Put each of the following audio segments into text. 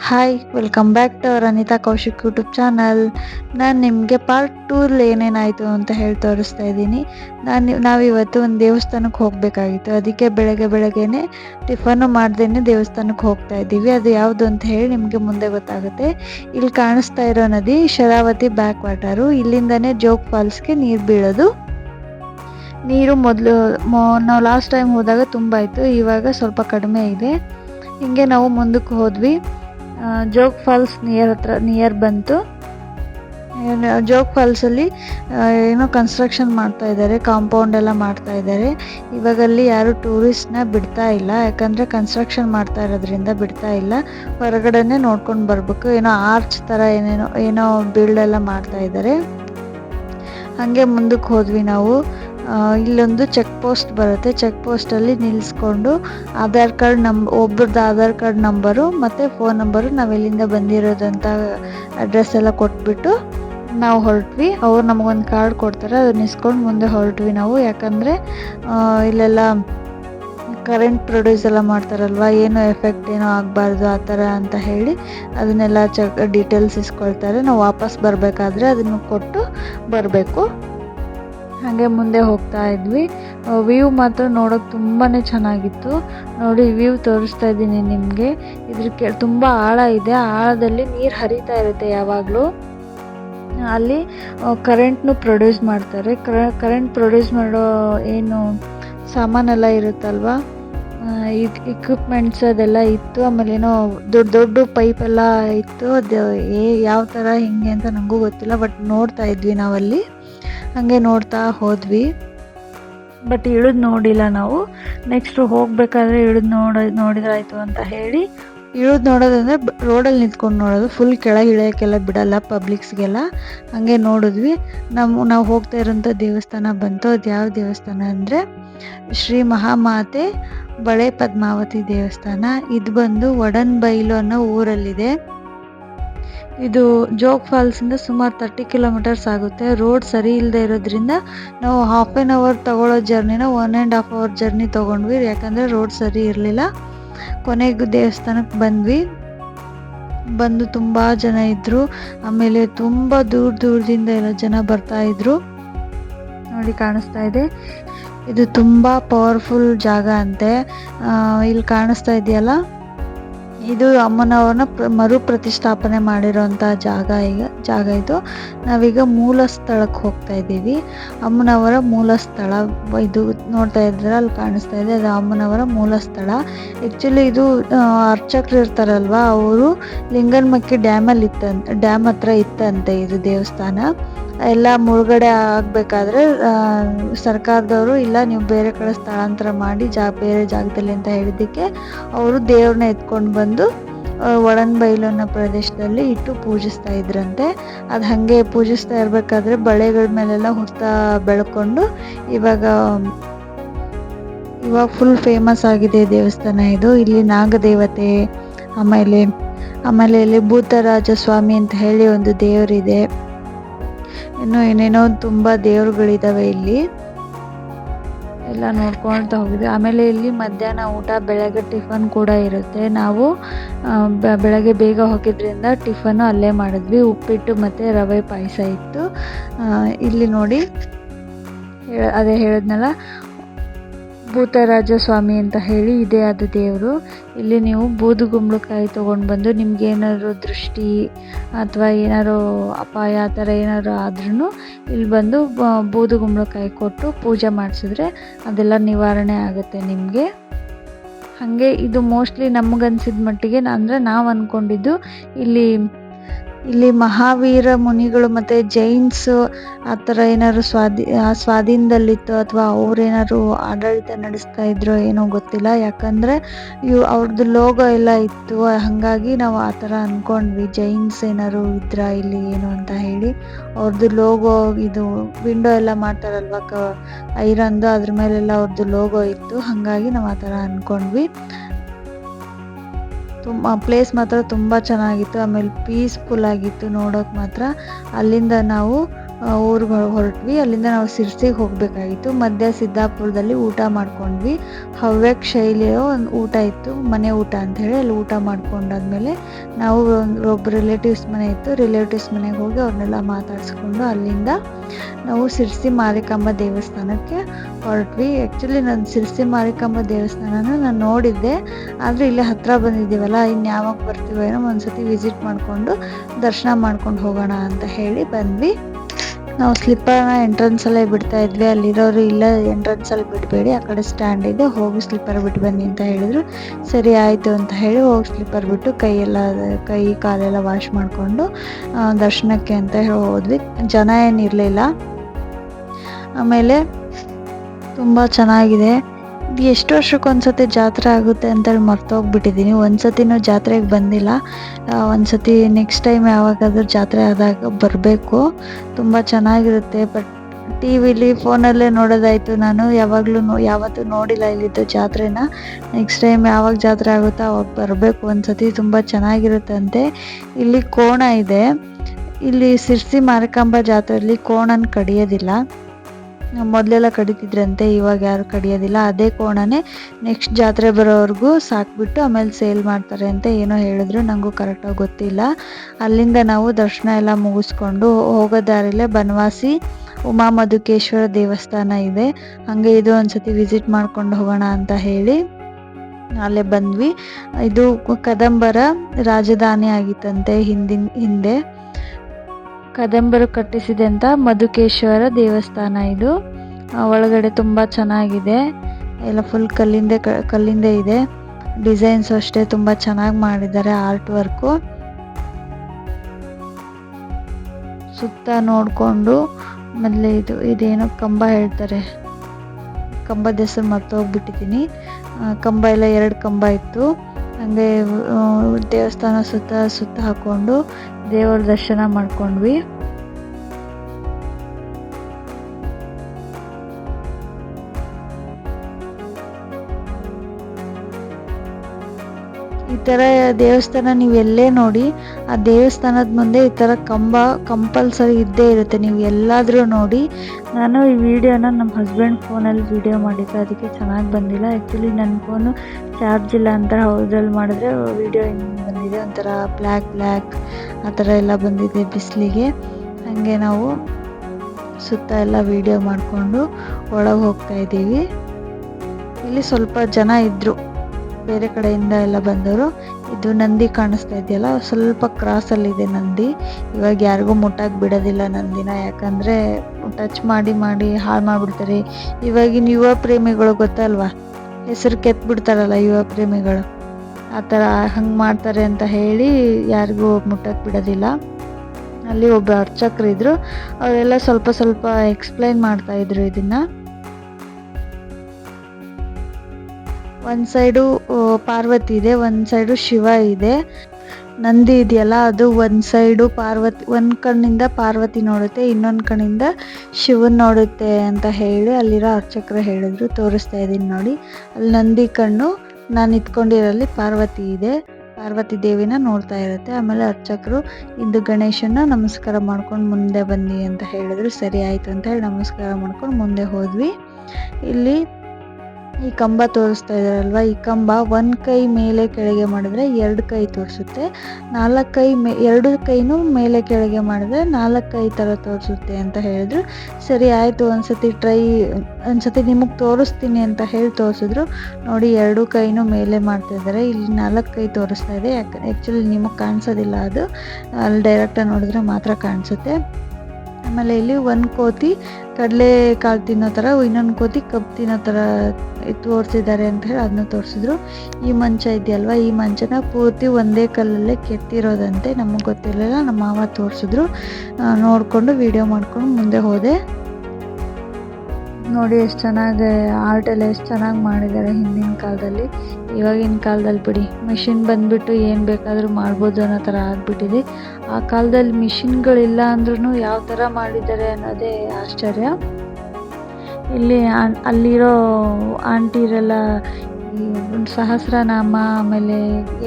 Hi welcome back to our Anita Kaushik YouTube channel ನಾನು ನಿಮಗೆ part tool ಏನೇನಾಯಿತು ಅಂತ ಹೇಳಿ ತೋರಿಸ್ತಾ ಇದ್ದೀನಿ. ನಾನು ನಾವಿವತ್ತು ಒಂದು ದೇವಸ್ಥಾನಕ್ಕೆ ಹೋಗಬೇಕಾಗಿತ್ತು. ಅದಕ್ಕೆ ಬೆಳಗ್ಗೆ ಬೆಳಗ್ಗೆನೆ ಟಿಫನ್ನು ಮಾಡ್ದೇ ದೇವಸ್ಥಾನಕ್ಕೆ ಹೋಗ್ತಾ ಇದ್ದೀವಿ. ಅದು ಯಾವುದು ಅಂತ ಹೇಳಿ ನಿಮಗೆ ಮುಂದೆ ಗೊತ್ತಾಗುತ್ತೆ. ಇಲ್ಲಿ ಕಾಣಿಸ್ತಾ ಇರೋ ನದಿ ಶರಾವತಿ ಬ್ಯಾಕ್ ವಾಟರು ಇಲ್ಲಿಂದನೇ ಜೋಗ್ ಫಾಲ್ಸ್ಗೆ ನೀರು ಬೀಳೋದು. ನೀರು ಮೊದಲು ನಾವು ಲಾಸ್ಟ್ ಟೈಮ್ ಹೋದಾಗ ತುಂಬ ಇತ್ತು. ಇವಾಗ ಸ್ವಲ್ಪ ಕಡಿಮೆ ಇದೆ. ಹಿಂಗೆ ನಾವು ಮುಂದಕ್ಕೆ ಹೋದ್ವಿ. ಜೋಗ್ ಫಾಲ್ಸ್ ನಿಯರ್ ಹತ್ರ ನಿಯರ್ ಬಂತು. ಜೋಗ್ ಫಾಲ್ಸಲ್ಲಿ ಏನೋ ಕನ್ಸ್ಟ್ರಕ್ಷನ್ ಮಾಡ್ತಾ ಇದ್ದಾರೆ ಕಾಂಪೌಂಡ್ ಎಲ್ಲ ಮಾಡ್ತಾ ಇದ್ದಾರೆ ಇವಾಗ ಅಲ್ಲಿ ಯಾರು ಟೂರಿಸ್ಟ್ನ ಬಿಡ್ತಾ ಇಲ್ಲ, ಯಾಕಂದರೆ ಕನ್ಸ್ಟ್ರಕ್ಷನ್ ಮಾಡ್ತಾ ಇರೋದ್ರಿಂದ ಬಿಡ್ತಾ ಇಲ್ಲ. ಹೊರಗಡೆನೆ ನೋಡ್ಕೊಂಡು ಬರಬೇಕು, ಏನೋ ಆರ್ಚ್ ಥರ ಏನೇನೋ, ಏನೋ ಬಿಲ್ಡ್ ಎಲ್ಲ ಮಾಡ್ತಾ ಇದ್ದಾರೆ ಹಾಗೆ ಮುಂದಕ್ಕೆ ಹೋದ್ವಿ ನಾವು. ಇಲ್ಲೊಂದು ಚೆಕ್ ಪೋಸ್ಟ್ ಬರುತ್ತೆ. ಚೆಕ್ ಪೋಸ್ಟಲ್ಲಿ ನಿಲ್ಲಿಸ್ಕೊಂಡು ಆಧಾರ್ ಕಾರ್ಡ್ ನಮ್, ಒಬ್ರದ್ದು ಆಧಾರ್ ಕಾರ್ಡ್ ನಂಬರು ಮತ್ತು ಫೋನ್ ನಂಬರು ನಾವು ಎಲ್ಲಿಂದ ಬಂದಿರೋದಂತ ಅಡ್ರೆಸ್ ಎಲ್ಲ ಕೊಟ್ಬಿಟ್ಟು ನಾವು ಹೊರಟ್ವಿ. ಅವ್ರು ನಮಗೊಂದು ಕಾರ್ಡ್ ಕೊಡ್ತಾರೆ ಅದನ್ನ ಇಸ್ಕೊಂಡು ಮುಂದೆ ಹೊರಟ್ವಿ ನಾವು. ಯಾಕಂದರೆ ಇಲ್ಲೆಲ್ಲ ಕರೆಂಟ್ ಪ್ರೊಡ್ಯೂಸ್ ಎಲ್ಲ ಮಾಡ್ತಾರಲ್ವ, ಏನು ಎಫೆಕ್ಟ್ ಏನೋ ಆಗಬಾರ್ದು ಆ ಥರ ಅಂತ ಹೇಳಿ ಅದನ್ನೆಲ್ಲ ಚೆಕ್ ಡೀಟೇಲ್ಸ್ ಇಸ್ಕೊಳ್ತಾರೆ. ನಾವು ವಾಪಸ್ ಬರಬೇಕಾದ್ರೆ ಅದನ್ನು ಕೊಟ್ಟು ಬರಬೇಕು. ಹಾಗೆ ಮುಂದೆ ಹೋಗ್ತಾ ಇದ್ವಿ. ವ್ಯೂ ಮಾತ್ರ ನೋಡೋಕೆ ತುಂಬಾ ಚೆನ್ನಾಗಿತ್ತು. ನೋಡಿ ವ್ಯೂ ತೋರಿಸ್ತಾ ಇದ್ದೀನಿ ನಿಮಗೆ. ಇದ್ರ ಕೆ, ತುಂಬ ಆಳ ಇದೆ. ಆಳದಲ್ಲಿ ನೀರು ಹರಿತಾ ಇರುತ್ತೆ ಯಾವಾಗಲೂ. ಅಲ್ಲಿ ಕರೆಂಟ್ನು ಪ್ರೊಡ್ಯೂಸ್ ಮಾಡ್ತಾರೆ. ಕರೆಂಟ್ ಪ್ರೊಡ್ಯೂಸ್ ಮಾಡೋ ಏನು ಸಾಮಾನೆಲ್ಲ ಇರುತ್ತಲ್ವ? ಇಕ್ವಿಪ್ಮೆಂಟ್ಸ್ ಅದೆಲ್ಲ ಇತ್ತು. ಆಮೇಲೆ ಏನೋ ದೊಡ್ಡ ದೊಡ್ಡ ಪೈಪ್ ಎಲ್ಲ ಇತ್ತು. ಅದು, ಏ, ಯಾವ ಥರ ಹಿಂಗೆ ಅಂತ ನನಗೂ ಗೊತ್ತಿಲ್ಲ. ಬಟ್ ನೋಡ್ತಾ ಇದ್ವಿ ನಾವಲ್ಲಿ. ಹಾಗೆ ನೋಡ್ತಾ ಹೋದ್ವಿ. ಬಟ್ ಇಳಿದು ನೋಡಿಲ್ಲ ನಾವು. ನೆಕ್ಸ್ಟ್ ಹೋಗಬೇಕಾದ್ರೆ ಇಳಿದು ನೋಡ, ನೋಡಿದ್ರಾಯ್ತು ಅಂತ ಹೇಳಿ ಇಳಿದು ನೋಡೋದಂದ್ರೆ ರೋಡಲ್ಲಿ ನಿಂತ್ಕೊಂಡು ನೋಡೋದು. ಫುಲ್ ಕೆಳಗೆ ಇಳಿಯೋಕ್ಕೆಲ್ಲ ಬಿಡಲ್ಲ ಪಬ್ಲಿಕ್ಸ್ಗೆಲ್ಲ. ಹಂಗೆ ನೋಡಿದ್ವಿ. ನಮ್ಮ ನಾವು ಹೋಗ್ತಾ ಇರೋಂಥ ದೇವಸ್ಥಾನ ಬಂತು. ಅದು ಯಾವ ದೇವಸ್ಥಾನ ಅಂದರೆ ಶ್ರೀ ಮಹಾಮಾತೆ ಬಳೆ ಪದ್ಮಾವತಿ ದೇವಸ್ಥಾನ. ಇದು ಬಂದು ವಡನ್ಬೈಲು ಅನ್ನೋ ಊರಲ್ಲಿದೆ. ಇದು ಜೋಗ್ ಫಾಲ್ಸಿಂದ ಸುಮಾರು ತರ್ಟಿ ಕಿಲೋಮೀಟರ್ಸ್ ಆಗುತ್ತೆ. ರೋಡ್ ಸರಿ ಇಲ್ಲದೆ ಇರೋದ್ರಿಂದ ನಾವು ಹಾಫ್ ಆನ್ ಅವರ್ ತಗೊಳ್ಳೋ ಜರ್ನಿನ one and half hour journey ತೊಗೊಂಡ್ವಿ. ಯಾಕಂದರೆ ರೋಡ್ ಸರಿ ಇರಲಿಲ್ಲ. ಕೊನೆಗೂ ದೇವಸ್ಥಾನಕ್ಕೆ ಬಂದ್ವಿ. ಬಂದು ತುಂಬ ಜನ ಇದ್ದರು ಆಮೇಲೆ ತುಂಬ ದೂರ ದೂರದಿಂದ ಎಲ್ಲ ಜನ ಬರ್ತಾ ಇದ್ರು. ನೋಡಿ ಕಾಣಿಸ್ತಾ ಇದೆ. ಇದು ತುಂಬ ಪವರ್ಫುಲ್ ಜಾಗ ಅಂತೆ. ಇಲ್ಲಿ ಕಾಣಿಸ್ತಾ ಇದೆಯಲ್ಲ? ಇದು ಅಮ್ಮನವ್ರನ್ನ ಮರು ಪ್ರತಿಷ್ಠಾಪನೆ ಮಾಡಿರುವಂತಹ ಜಾಗ ಈಗ. ಜಾಗ ಇದು. ನಾವೀಗ ಮೂಲ ಸ್ಥಳಕ್ಕೆ ಹೋಗ್ತಾ ಇದ್ದೀವಿ. ಅಮ್ಮನವರ ಮೂಲ ಸ್ಥಳ ಇದು ನೋಡ್ತಾ ಇದ್ರೆ ಅಲ್ಲಿ ಕಾಣಿಸ್ತಾ ಇದೆ. ಅದು ಅಮ್ಮನವರ ಮೂಲ ಸ್ಥಳ ಆ್ಯಕ್ಚುಲಿ ಇದು ಅರ್ಚಕರು ಇರ್ತಾರಲ್ವ, ಅವರು ಲಿಂಗನಮಕ್ಕಿ ಡ್ಯಾಮಲ್ಲಿ ಇತ್ತಂತೆ ಡ್ಯಾಮ್ ಹತ್ರ ಇತ್ತಂತೆ ಇದು ದೇವಸ್ಥಾನ. ಎಲ್ಲ ಮುಳುಗಡೆ ಆಗಬೇಕಾದ್ರೆ ಸರ್ಕಾರದವರು, ಇಲ್ಲ ನೀವು ಬೇರೆ ಕಡೆ ಸ್ಥಳಾಂತರ ಮಾಡಿ ಜಾ, ಬೇರೆ ಜಾಗದಲ್ಲಿ ಅಂತ ಹೇಳಿದ್ದಕ್ಕೆ, ಅವರು ದೇವ್ರನ್ನ ಎತ್ಕೊಂಡು ಬಂದು ಅನ್ನೋ ಪ್ರದೇಶದಲ್ಲಿ ಇಟ್ಟು ಪೂಜಿಸ್ತಾ ಇದ್ರಂತೆ. ಅದು ಹಾಗೆ ಪೂಜಿಸ್ತಾ ಇರಬೇಕಾದ್ರೆ ಬಳೆಗಳ ಮೇಲೆಲ್ಲ ಹುತ್ತ ಬೆಳ್ಕೊಂಡು ಇವಾಗ ಇವಾಗ ಫುಲ್ ಫೇಮಸ್ ಆಗಿದೆ ದೇವಸ್ಥಾನ ಇದು. ಇಲ್ಲಿ ನಾಗದೇವತೆ, ಆಮೇಲೆ ಆಮೇಲೆ ಇಲ್ಲಿ ಭೂತರಾಜ ಸ್ವಾಮಿ ಅಂತ ಹೇಳಿ ಒಂದು ದೇವರಿದೆ. ಇನ್ನು ಏನೇನೋ ತುಂಬ ದೇವರುಗಳಿದಾವೆ ಇಲ್ಲಿ. ಎಲ್ಲ ನೋಡ್ಕೊಳ್ತಾ ಹೋಗಿದ್ವಿ. ಆಮೇಲೆ ಇಲ್ಲಿ ಮಧ್ಯಾಹ್ನ ಊಟ, ಬೆಳಗ್ಗೆ ಟಿಫನ್ ಕೂಡ ಇರುತ್ತೆ. ನಾವು ಬೆಳಗ್ಗೆ ಬೇಗ ಹೋಗಿದ್ರಿಂದ ಟಿಫನು ಅಲ್ಲೇ ಮಾಡಿದ್ವಿ. ಉಪ್ಪಿಟ್ಟು ಮತ್ತು ರವೆ ಪಾಯಸ ಇತ್ತು. ಇಲ್ಲಿ ನೋಡಿ ಅದೇ ಹೇಳಿದ್ನಲ್ಲ ಭೂತರಾಜ ಸ್ವಾಮಿ ಅಂತ ಹೇಳಿ ಇದೆ ಅದು ದೇವರು. ಇಲ್ಲಿ ನೀವು ಬೂದುಗುಂಬಳಕಾಯಿ ತೊಗೊಂಡು ಬಂದು ನಿಮ್ಗೆ ಏನಾದ್ರು ದೃಷ್ಟಿ ಅಥವಾ ಏನಾದ್ರು ಅಪಾಯ ಆ ಥರ ಏನಾದ್ರು ಆದ್ರೂ ಇಲ್ಲಿ ಬಂದು ಬೂದುಗುಂಬಳಕಾಯಿ ಕೊಟ್ಟು ಪೂಜೆ ಮಾಡಿಸಿದ್ರೆ ಅದೆಲ್ಲ ನಿವಾರಣೆ ಆಗುತ್ತೆ ನಿಮಗೆ. ಹಾಗೆ ಇದು ಮೋಸ್ಟ್ಲಿ ನಮಗನ್ಸಿದ ಮಟ್ಟಿಗೆ ಅಂದರೆ ನಾವು ಅಂದ್ಕೊಂಡಿದ್ದು ಇಲ್ಲಿ ಇಲ್ಲಿ ಮಹಾವೀರ ಮುನಿಗಳು ಮತ್ತು ಜೈನ್ಸ್ ಆ ಥರ ಏನಾದ್ರು ಸ್ವಾಧೀ, ಆ ಸ್ವಾಧೀನದಲ್ಲಿತ್ತು ಅಥವಾ ಅವ್ರೇನಾದ್ರು ಆಡಳಿತ ನಡೆಸ್ತಾ ಇದ್ರೋ ಏನೋ ಗೊತ್ತಿಲ್ಲ. ಯಾಕಂದರೆ ಇವು ಅವ್ರದ್ದು ಲೋಗೋ ಎಲ್ಲ ಇತ್ತು. ಹಾಗಾಗಿ ನಾವು ಆ ಥರ ಅಂದ್ಕೊಂಡ್ವಿ ಜೈನ್ಸ್ ಏನಾದ್ರು ಇದ್ರ ಇಲ್ಲಿ ಏನು ಅಂತ ಹೇಳಿ. ಅವ್ರದ್ದು ಲೋಗೋ ಇದು ವಿಂಡೋ ಎಲ್ಲ ಮಾಡ್ತಾರಲ್ವ ಕ, ಐರನ್ದು. ಅದ್ರ ಮೇಲೆಲ್ಲ ಅವ್ರದ್ದು ಲೋಗೋ ಇತ್ತು. ಹಾಗಾಗಿ ನಾವು ಆ ಥರ ಅಂದ್ಕೊಂಡ್ವಿ ತುಂಬ ಪ್ಲೇಸ್ ಮಾತ್ರ ತುಂಬ ಚೆನ್ನಾಗಿತ್ತು ಆಮೇಲೆ ಪೀಸ್ಫುಲ್ ಆಗಿತ್ತು ನೋಡೋಕೆ ಮಾತ್ರ. ಅಲ್ಲಿಂದ ನಾವು ಊರಿಗೆ ಹೊರಟ್ವಿ. ಅಲ್ಲಿಂದ ನಾವು ಸಿರ್ಸಿಗೆ ಹೋಗಬೇಕಾಗಿತ್ತು. ಮಧ್ಯ ಸಿದ್ದಾಪುರದಲ್ಲಿ ಊಟ ಮಾಡ್ಕೊಂಡ್ವಿ. ಹವ್ಯಕ್ ಶೈಲಿಯ ಒಂದು ಊಟ ಇತ್ತು. ಮನೆ ಊಟ ಅಂಥೇಳಿ ಅಲ್ಲಿ ಊಟ ಮಾಡ್ಕೊಂಡಾದ್ಮೇಲೆ ನಾವು ಒಂದು ಒಬ್ಬ ರಿಲೇಟಿವ್ಸ್ ಮನೆ ಇತ್ತು. ರಿಲೇಟಿವ್ಸ್ ಮನೆಗೆ ಹೋಗಿ ಅವ್ರನ್ನೆಲ್ಲ ಮಾತಾಡಿಸ್ಕೊಂಡು ಅಲ್ಲಿಂದ ನಾವು ಸಿರ್ಸಿ ಮಾರಿಕಾಂಬ ದೇವಸ್ಥಾನಕ್ಕೆ ಹೊರಟ್ವಿ. ಆ್ಯಕ್ಚುಲಿ ನಾನು ಸಿರ್ಸಿ ಮಾರಿಕಾಂಬ ದೇವಸ್ಥಾನನ ನಾನು ನೋಡಿದ್ದೆ. ಆದರೆ ಇಲ್ಲಿ ಹತ್ತಿರ ಬಂದಿದ್ದೀವಲ್ಲ ಇನ್ನು ಯಾವಾಗ ಬರ್ತೀವೋ ಏನೋ ಒಂದು ಸತಿ ವಿಸಿಟ್ ಮಾಡಿಕೊಂಡು ದರ್ಶನ ಮಾಡ್ಕೊಂಡು ಹೋಗೋಣ ಅಂತ ಹೇಳಿ ಬಂದ್ವಿ. ನಾವು ಸ್ಲಿಪ್ಪರ್ನ ಎಂಟ್ರೆನ್ಸಲ್ಲೇ ಬಿಡ್ತಾ ಇದ್ವಿ. ಅಲ್ಲಿರೋರು ಇಲ್ಲ ಎಂಟ್ರೆನ್ಸಲ್ಲಿ ಬಿಡಬೇಡಿ. ಆ ಕಡೆ ಸ್ಟ್ಯಾಂಡ್ ಇದೆ. ಹೋಗಿ ಸ್ಲಿಪ್ಪರ್ ಬಿಟ್ಟು ಬನ್ನಿ ಅಂತ ಹೇಳಿದ್ರು. ಸರಿ ಆಯಿತು ಅಂತ ಹೇಳಿ ಹೋಗಿ ಸ್ಲಿಪ್ಪರ್ ಬಿಟ್ಟು ಕೈಯೆಲ್ಲ, ಕೈ, ಕಾಲೆಲ್ಲ ವಾಶ್ ಮಾಡಿಕೊಂಡು ದರ್ಶನಕ್ಕೆ ಅಂತ ಹೇಳಿ ಹೋದ್ವಿ. ಜನ ಏನಿರಲಿಲ್ಲ. ಆಮೇಲೆ ತುಂಬ ಚೆನ್ನಾಗಿದೆ. ಎಷ್ಟು ವರ್ಷಕ್ಕೊಂದ್ಸತಿ ಜಾತ್ರೆ ಆಗುತ್ತೆ ಅಂತೇಳಿ ಮರ್ತೋಗ್ಬಿಟ್ಟಿದ್ದೀನಿ ಒಂದ್ಸತಿನೂ ಜಾತ್ರೆಗೆ ಬಂದಿಲ್ಲ. ಒಂದು ಒಂದ್ಸತಿ ನೆಕ್ಸ್ಟ್ ಟೈಮ್ ಯಾವಾಗಾದ್ರೂ ಜಾತ್ರೆ ಆದಾಗ ಬರಬೇಕು. ತುಂಬ ಚೆನ್ನಾಗಿರುತ್ತೆ ಬಟ್ ಟಿ ವಿಲಿ ಫೋನಲ್ಲೇ ನೋಡೋದಾಯಿತು ನಾನು. ಯಾವಾಗಲೂ ಯಾವತ್ತೂ ನೋಡಿಲ್ಲ ಇಲ್ಲಿದ್ದು ಜಾತ್ರೆನ. ನೆಕ್ಸ್ಟ್ ಟೈಮ್ ಯಾವಾಗ ಜಾತ್ರೆ ಆಗುತ್ತೋ ಅವಾಗ ಬರಬೇಕು. ಒಂದ್ಸತಿ ತುಂಬ ಚೆನ್ನಾಗಿರುತ್ತಂತೆ. ಇಲ್ಲಿ ಕೋಣ ಇದೆ. ಇಲ್ಲಿ ಸಿರ್ಸಿ ಮಾರಕಂಬ ಜಾತ್ರೆಯಲ್ಲಿ ಕೋಣನ ಕಡಿಯೋದಿಲ್ಲ. ಮೊದಲೆಲ್ಲ ಕಡಿತಿದ್ರಂತೆ, ಇವಾಗ ಯಾರು ಕಡಿಯೋದಿಲ್ಲ. ಅದೇ ಕೋಣನೇ ನೆಕ್ಸ್ಟ್ ಜಾತ್ರೆ ಬರೋವರೆಗೂ ಸಾಕ್ಬಿಟ್ಟು ಆಮೇಲೆ ಸೇಲ್ ಮಾಡ್ತಾರೆ ಅಂತ ಏನೋ ಹೇಳಿದ್ರು. ನನಗೂ ಕರೆಕ್ಟಾಗಿ ಗೊತ್ತಿಲ್ಲ. ಅಲ್ಲಿಂದ ನಾವು ದರ್ಶನ ಎಲ್ಲ ಮುಗಿಸ್ಕೊಂಡು ಹೋಗೋ ದಾರಿಲೇ ಬನವಾಸಿ ಉಮಾ ಮಧುಕೇಶ್ವರ ದೇವಸ್ಥಾನ ಇದೆ. ಹಾಗೆ ಇದು ಒಂದ್ಸತಿ ವಿಸಿಟ್ ಮಾಡ್ಕೊಂಡು ಹೋಗೋಣ ಅಂತ ಹೇಳಿ ಅಲ್ಲೇ ಬಂದ್ವಿ. ಇದು ಕದಂಬರ ರಾಜಧಾನಿ ಆಗಿತ್ತಂತೆ ಹಿಂದಿನ ಹಿಂದೆ. ಕದಂಬರು ಕಟ್ಟಿಸಿದಂಥ ಮಧುಕೇಶ್ವರ ದೇವಸ್ಥಾನ ಇದು. ಒಳಗಡೆ ತುಂಬ ಚೆನ್ನಾಗಿದೆ. ಎಲ್ಲ ಫುಲ್ ಕಲ್ಲಿಂದ ಕಲ್ಲಿಂದ ಇದೆ. ಡಿಸೈನ್ಸ್ ಅಷ್ಟೇ ತುಂಬ ಚೆನ್ನಾಗಿ ಮಾಡಿದ್ದಾರೆ ಆರ್ಟ್ ವರ್ಕು ಸುತ್ತ ನೋಡಿಕೊಂಡು ಮೊದಲೇ ಇದು, ಇದೇನೋ ಕಂಬ ಹೇಳ್ತಾರೆ. ಕಂಬದ ಹೆಸರು ಮರ್ತೋಗ್ಬಿಟ್ಟಿದ್ದೀನಿ. ಕಂಬ ಎಲ್ಲ ಎರಡು ಕಂಬ ಇತ್ತು. ಹಾಗೆ ದೇವಸ್ಥಾನ ಸುತ್ತ ಸುತ್ತ ಹಾಕ್ಕೊಂಡು ದೇವರ ದರ್ಶನ ಮಾಡ್ಕೊಂಡ್ವಿ. ಈ ಥರ ದೇವಸ್ಥಾನ ನೀವು ಎಲ್ಲೇ ನೋಡಿ, ಆ ದೇವಸ್ಥಾನದ ಮುಂದೆ ಈ ಥರ ಕಂಬ ಕಂಪಲ್ಸರಿ ಇದ್ದೇ ಇರುತ್ತೆ. ನೀವು ಎಲ್ಲಾದರೂ ನೋಡಿ, ನಾನು ಈ ವಿಡಿಯೋನ ನಮ್ಮ ಹಸ್ಬೆಂಡ್ ಫೋನಲ್ಲಿ ವಿಡಿಯೋ ಮಾಡಿದ್ದೆ. ಅದಕ್ಕೆ ಚೆನ್ನಾಗಿ ಬಂದಿಲ್ಲ. ಆ್ಯಕ್ಚುಲಿ ನನ್ನ ಫೋನು ಚಾರ್ಜ್ ಇಲ್ಲ ಅಂತ ಹೌದ್ರಲ್ಲಿ ಮಾಡಿದ್ರೆ ವಿಡಿಯೋ ಬಂದಿದೆ, ಒಂಥರ ಬ್ಲ್ಯಾಕ್ ಬ್ಲ್ಯಾಕ್ ಆ ಥರ ಎಲ್ಲ ಬಂದಿದೆ ಬಿಸಿಲಿಗೆ. ಹಾಗೆ ನಾವು ಸುತ್ತ ಎಲ್ಲ ವೀಡಿಯೋ ಮಾಡಿಕೊಂಡು ಒಳಗೆ ಹೋಗ್ತಾ ಇದ್ದೀವಿ. ಇಲ್ಲಿ ಸ್ವಲ್ಪ ಜನ ಇದ್ದರು ಬೇರೆ ಕಡೆಯಿಂದ ಎಲ್ಲ ಬಂದವರು. ಇದು ನಂದಿ ಕಾಣಿಸ್ತಾ ಇದೆಯಲ್ಲ, ಸ್ವಲ್ಪ ಕ್ರಾಸಲ್ಲಿದೆ ನಂದಿ. ಇವಾಗ ಯಾರಿಗೂ ಮುಟ್ಟಕ್ಕೆ ಬಿಡೋದಿಲ್ಲ ನಂದಿನ, ಯಾಕಂದರೆ ಟಚ್ ಮಾಡಿ ಮಾಡಿ ಹಾಳು ಮಾಡಿಬಿಡ್ತಾರೆ. ಇವಾಗಿನ ಯುವ ಪ್ರೇಮಿಗಳು ಗೊತ್ತಲ್ವಾ? ಹೆಸರು ಕೆತ್ಬಿಡ್ತಾರಲ್ಲ ಯುವ ಪ್ರೇಮಿಗಳು. ಆ ಥರ ಹಂಗೆ ಮಾಡ್ತಾರೆ ಅಂತ ಹೇಳಿ ಯಾರಿಗೂ ಮುಟ್ಟಕ್ಕೆ ಬಿಡೋದಿಲ್ಲ. ಅಲ್ಲಿ ಒಬ್ಬ ಅರ್ಚಕರು ಇದ್ದರು ಅವರೆಲ್ಲ ಸ್ವಲ್ಪ ಸ್ವಲ್ಪ ಎಕ್ಸ್ಪ್ಲೈನ್ ಮಾಡ್ತಾ ಇದ್ರು ಇದನ್ನ. ಒಂದು ಸೈಡು ಪಾರ್ವತಿ ಇದೆ, ಒಂದು ಸೈಡು ಶಿವ ಇದೆ. ನಂದಿ ಇದೆಯಲ್ಲ, ಅದು ಒಂದು ಸೈಡು ಪಾರ್ವತಿ, ಒಂದು ಕಣ್ಣಿಂದ ಪಾರ್ವತಿ ನೋಡುತ್ತೆ, ಇನ್ನೊಂದು ಕಣ್ಣಿಂದ ಶಿವನ್ ನೋಡುತ್ತೆ ಅಂತ ಹೇಳಿ ಅಲ್ಲಿರೋ ಅರ್ಚಕರು ಹೇಳಿದ್ರು. ತೋರಿಸ್ತಾ ಇದ್ದೀನಿ ನೋಡಿ. ಅಲ್ಲಿ ನಂದಿ ಕಣ್ಣು ನಾನು ನಿಂತ್ಕೊಂಡಿರಲ್ಲಿ ಪಾರ್ವತಿ ಇದೆ. ಪಾರ್ವತಿ ದೇವಿನ ನೋಡ್ತಾ ಇರುತ್ತೆ. ಆಮೇಲೆ ಅರ್ಚಕರು ಇಂದು ಗಣೇಶನ ನಮಸ್ಕಾರ ಮಾಡ್ಕೊಂಡು ಮುಂದೆ ಬನ್ನಿ ಅಂತ ಹೇಳಿದ್ರು. ಸರಿ ಆಯಿತು ಅಂತ ಹೇಳಿ ನಮಸ್ಕಾರ ಮಾಡ್ಕೊಂಡು ಮುಂದೆ ಹೋದ್ವಿ. ಇಲ್ಲಿ ಈ ಕಂಬ ತೋರಿಸ್ತಾ ಇದ್ದಾರಲ್ವ ಈ ಕಂಬ ಒಂದು ಕೈ ಮೇಲೆ ಕೆಳಗೆ ಮಾಡಿದ್ರೆ ಎರಡು ಕೈ ತೋರಿಸುತ್ತೆ. ನಾಲ್ಕು ಕೈ ಮೇ, ಎರಡು ಕೈನೂ ಮೇಲೆ ಕೆಳಗೆ ಮಾಡಿದ್ರೆ ನಾಲ್ಕು ಕೈ ಥರ ತೋರಿಸುತ್ತೆ ಅಂತ ಹೇಳಿದ್ರು. ಸರಿ, ಆಯಿತು, ಒಂದ್ಸತಿ ಟ್ರೈ, ಒಂದ್ಸತಿ ನಿಮಗೆ ತೋರಿಸ್ತೀನಿ ಅಂತ ಹೇಳಿ ತೋರಿಸಿದ್ರು. ನೋಡಿ, ಎರಡು ಕೈನೂ ಮೇಲೆ ಮಾಡ್ತಾ ಇದ್ದಾರೆ ಇಲ್ಲಿ ನಾಲ್ಕು ಕೈ ತೋರಿಸ್ತಾ ಇದೆ. ಯಾಕೆ ಆ್ಯಕ್ಚುಲಿ ನಿಮಗೆ ಕಾಣಿಸೋದಿಲ್ಲ ಅದು. ಅಲ್ಲಿ ಡೈರೆಕ್ಟಾಗಿ ನೋಡಿದ್ರೆ ಮಾತ್ರ ಕಾಣಿಸುತ್ತೆ. ಆಮೇಲೆ ಇಲ್ಲಿ ಒಂದು ಕೋತಿ ಕಡಲೆ ಕಾಳು ತಿನ್ನೋ ಥರ ಇನ್ನೊಂದು ಕೋತಿ ಕಬ್ಬು ತಿನ್ನೋ ಥರ ತೋರಿಸಿದ್ದಾರೆ ಅಂತ ಹೇಳಿ ಅದನ್ನ ತೋರಿಸಿದ್ರು. ಈ ಮಂಚ ಇದೆಯಲ್ವ? ಈ ಮಂಚನ ಪೂರ್ತಿ ಒಂದೇ ಕಲ್ಲಲ್ಲೇ ಕೆತ್ತಿರೋದಂತೆ ನಮಗೆ ಗೊತ್ತಿರಲಿಲ್ಲ. ನಮ್ಮ ಮಾವ ತೋರಿಸಿದ್ರು. ನೋಡಿಕೊಂಡು ವಿಡಿಯೋ ಮಾಡ್ಕೊಂಡು ಮುಂದೆ ಹೋದೆ. ನೋಡಿ ಎಷ್ಟು ಚೆನ್ನಾಗಿ ಆರ್ಟ್ ಎಲ್ಲ ಎಷ್ಟು ಚೆನ್ನಾಗಿ ಮಾಡಿದ್ದಾರೆ ಹಿಂದಿನ ಕಾಲದಲ್ಲಿ. ಇವಾಗಿನ ಕಾಲದಲ್ಲಿ ಬಿಡಿ ಮಿಷಿನ್ ಬಂದ್ಬಿಟ್ಟು ಏನು ಬೇಕಾದರೂ ಮಾಡ್ಬೋದು ಅನ್ನೋ ಥರ ಆಗಿಬಿಟ್ಟಿದೆ. ಆ ಕಾಲದಲ್ಲಿ ಮಿಷಿನ್ಗಳಿಲ್ಲ ಅಂದ್ರೂ ಯಾವ ಥರ ಮಾಡಿದ್ದಾರೆ ಅನ್ನೋದೇ ಆಶ್ಚರ್ಯ. ಇಲ್ಲಿ ಅಲ್ಲಿರೋ ಆಂಟಿರೆಲ್ಲ ಸಹಸ್ರನಾಮ, ಆಮೇಲೆ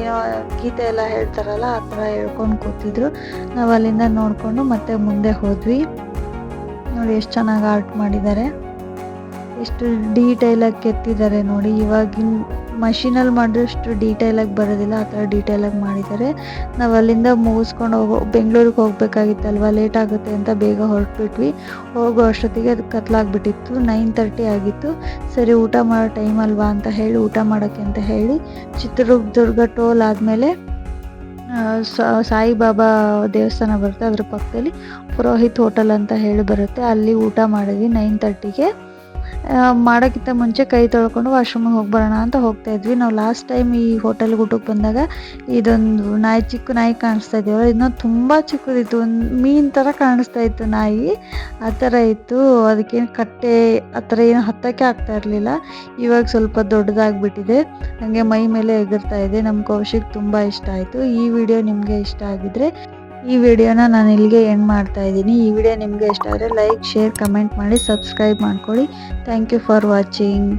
ಏನೋ ಗೀತೆ ಎಲ್ಲ ಹೇಳ್ತಾರಲ್ಲ, ಆ ಥರ ಹೇಳ್ಕೊಂಡು ಕೂತಿದ್ರು. ನಾವು ಅಲ್ಲಿಂದ ನೋಡಿಕೊಂಡು ಮತ್ತೆ ಮುಂದೆ ಹೋದ್ವಿ. ನೋಡಿ ಎಷ್ಟು ಚೆನ್ನಾಗಿ ಆರ್ಟ್ ಮಾಡಿದ್ದಾರೆ. ಎಷ್ಟು ಡೀಟೇಲಾಗಿ ಕೆತ್ತಿದ್ದಾರೆ ನೋಡಿ. ಇವಾಗಿನ ಮಷೀನಲ್ಲಿ ಮಾಡಿದಷ್ಟು ಡೀಟೇಲಾಗಿ ಬರೋದಿಲ್ಲ. ಆ ಥರ ಡೀಟೇಲಾಗಿ ಮಾಡಿದ್ದಾರೆ. ನಾವು ಅಲ್ಲಿಂದ ಮುಗಿಸ್ಕೊಂಡು ಹೋಗೋ, ಬೆಂಗಳೂರಿಗೆ ಹೋಗ್ಬೇಕಾಗಿತ್ತಲ್ವ? ಲೇಟ್ ಆಗುತ್ತೆ ಅಂತ ಬೇಗ ಹೊರಟ್ಬಿಟ್ವಿ. ಹೋಗೋ ಅಷ್ಟೊತ್ತಿಗೆ ಅದು ಕತ್ಲಾಗ್ಬಿಟ್ಟಿತ್ತು. ನೈನ್ ತರ್ಟಿ ಆಗಿತ್ತು. ಸರಿ, ಊಟ ಮಾಡೋ ಟೈಮ್ ಅಲ್ವಾ ಅಂತ ಹೇಳಿ, ಊಟ ಮಾಡೋಕ್ಕೆ ಅಂತ ಹೇಳಿ ಚಿತ್ರದುರ್ಗ ಟೋಲ್ ಆದಮೇಲೆ ಸಾಯಿಬಾಬಾ ದೇವಸ್ಥಾನ ಬರುತ್ತೆ ಅದ್ರ ಪಕ್ಕದಲ್ಲಿ. ಪುರೋಹಿತ್ ಹೋಟೆಲ್ ಅಂತ ಹೇಳಿ ಬರುತ್ತೆ. ಅಲ್ಲಿ ಊಟ ಮಾಡಿದ್ವಿ ನೈನ್ ತರ್ಟಿಗೆ. ಮಾಡೋಕ್ಕಿಂತ ಮುಂಚೆ ಕೈ ತೊಳ್ಕೊಂಡು ವಾಶ್ರೂಮಿಗೆ ಹೋಗಿ ಬರೋಣ ಅಂತ ಹೋಗ್ತಾ ಇದ್ವಿ. ನಾವು ಲಾಸ್ಟ್ ಟೈಮ್ ಈ ಹೋಟೆಲ್ಗೆ ಊಟಕ್ಕೆ ಬಂದಾಗ ಇದೊಂದು ನಾಯಿ, ಚಿಕ್ಕ ನಾಯಿ ಕಾಣಿಸ್ತಾ ಇದೆಯಲ್ಲ ಇನ್ನೊಂದು ತುಂಬ ಚಿಕ್ಕದಿತ್ತು. ಒಂದು ಮೀನು ಥರ ಕಾಣಿಸ್ತಾ ಇತ್ತು ನಾಯಿ. ಆ ಥರ ಇತ್ತು. ಅದಕ್ಕೇನು ಕಟ್ಟೆ, ಆ ಥರ ಏನು ಹತ್ತಕ್ಕೆ ಆಗ್ತಾ ಇರಲಿಲ್ಲ. ಇವಾಗ ಸ್ವಲ್ಪ ದೊಡ್ಡದಾಗ್ಬಿಟ್ಟಿದೆ. ಹಾಗೆ ಮೈ ಮೇಲೆ ಎಗರ್ತಾ ಇದೆ. ನಮ್ಮ ಕೌಶಿಕ್ ತುಂಬ ಇಷ್ಟ ಆಯಿತು. ಈ ವಿಡಿಯೋ ನಿಮಗೆ ಇಷ್ಟ ಆಗಿದ್ರೆ ಈ ವಿಡಿಯೋನ ನಾನು ಇಲ್ಲಿಗೆ ಎಂಡ್ ಮಾಡ್ತಾ ಇದ್ದೀನಿ. ಈ ವಿಡಿಯೋ ನಿಮಗೆ ಇಷ್ಟ ಆದರೆ ಲೈಕ್ ಶೇರ್ ಕಮೆಂಟ್ ಮಾಡಿ ಸಬ್ಸ್ಕ್ರೈಬ್ ಮಾಡ್ಕೊಳ್ಳಿ. Thank you for watching